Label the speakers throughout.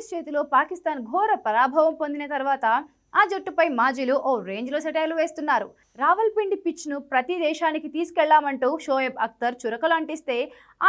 Speaker 1: English చేతిలో పాకిస్తాన్ ఘోర పరాభవం పొందిన తర్వాత ఆ జట్టుపై మాజీలు ఓ రేంజ్లో సెటైలు వేస్తున్నారు. రావల్పిండి పిచ్ను ప్రతి దేశానికి తీసుకెళ్ళామంటూ షోయబ్ అఖ్తర్ చురకలు అంటిస్తే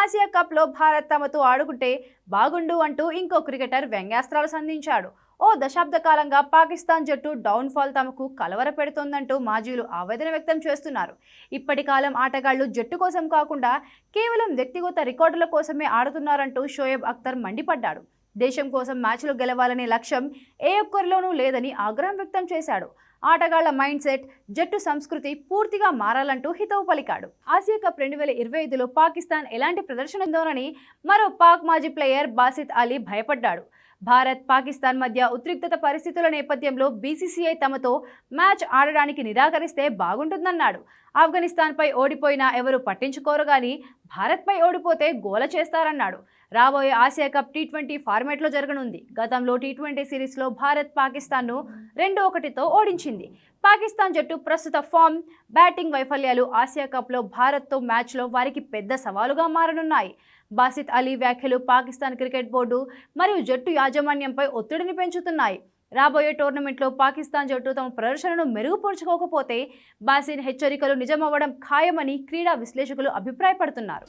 Speaker 1: ఆసియా కప్లో భారత్ తమతో ఆడుకుంటే బాగుండు అంటూ ఇంకో క్రికెటర్ వ్యంగ్యాస్త్రాలు సంధించాడు. ఓ దశాబ్ద కాలంగా పాకిస్తాన్ జట్టు డౌన్ఫాల్ తమకు కలవర పెడుతోందంటూ మాజీలు ఆవేదన వ్యక్తం చేస్తున్నారు. ఇప్పటి కాలం ఆటగాళ్ళు జట్టు కోసం కాకుండా కేవలం వ్యక్తిగత రికార్డుల కోసమే ఆడుతున్నారంటూ షోయబ్ అఖ్తర్ మండిపడ్డాడు. దేశం కోసం మ్యాచ్లు గెలవాలనే లక్ష్యం ఏ ఒక్కరిలోనూ లేదని ఆగ్రహం వ్యక్తం చేశాడు. ఆటగాళ్ళ మైండ్ సెట్ జట్టు సంస్కృతి పూర్తిగా మారాలంటూ హితవు పలికాడు. ఆసియా కప్ రెండు వేల ఇరవై ఐదులో పాకిస్తాన్ ఎలాంటి ప్రదర్శన ఉందోనని మరో పాక్ మాజీ ప్లేయర్ బాసిత్ అలీ భయపడ్డాడు. భారత్ పాకిస్తాన్ మధ్య ఉద్రిక్తత పరిస్థితుల నేపథ్యంలో బీసీసీఐ తమతో మ్యాచ్ ఆడడానికి నిరాకరిస్తే బాగుంటుందన్నాడు. ఆఫ్ఘనిస్తాన్పై ఓడిపోయినా ఎవరు పట్టించుకోరు కానీ భారత్పై ఓడిపోతే గోల చేస్తారన్నాడు. రాబోయే ఆసియా కప్ టీ ట్వంటీ ఫార్మాట్లో జరగనుంది. గతంలో టీ ట్వంటీ సిరీస్లో భారత్ పాకిస్తాన్ను రెండు ఒకటితో ఓడించింది. పాకిస్తాన్ జట్టు ప్రస్తుత ఫామ్ బ్యాటింగ్ వైఫల్యాలు ఆసియా కప్లో భారత్తో మ్యాచ్లో వారికి పెద్ద సవాలుగా మారనున్నాయి. బాసిత్ అలీ వ్యాఖ్యలు పాకిస్తాన్ క్రికెట్ బోర్డు మరియు జట్టు యాజమాన్యంపై ఒత్తిడిని పెంచుతున్నాయి. రాబోయే టోర్నమెంట్లో పాకిస్తాన్ జట్టు తమ ప్రదర్శనను మెరుగుపరుచుకోకపోతే బాసిన్ హెచ్చరికలు నిజమవ్వడం ఖాయమని క్రీడా విశ్లేషకులు అభిప్రాయపడుతున్నారు.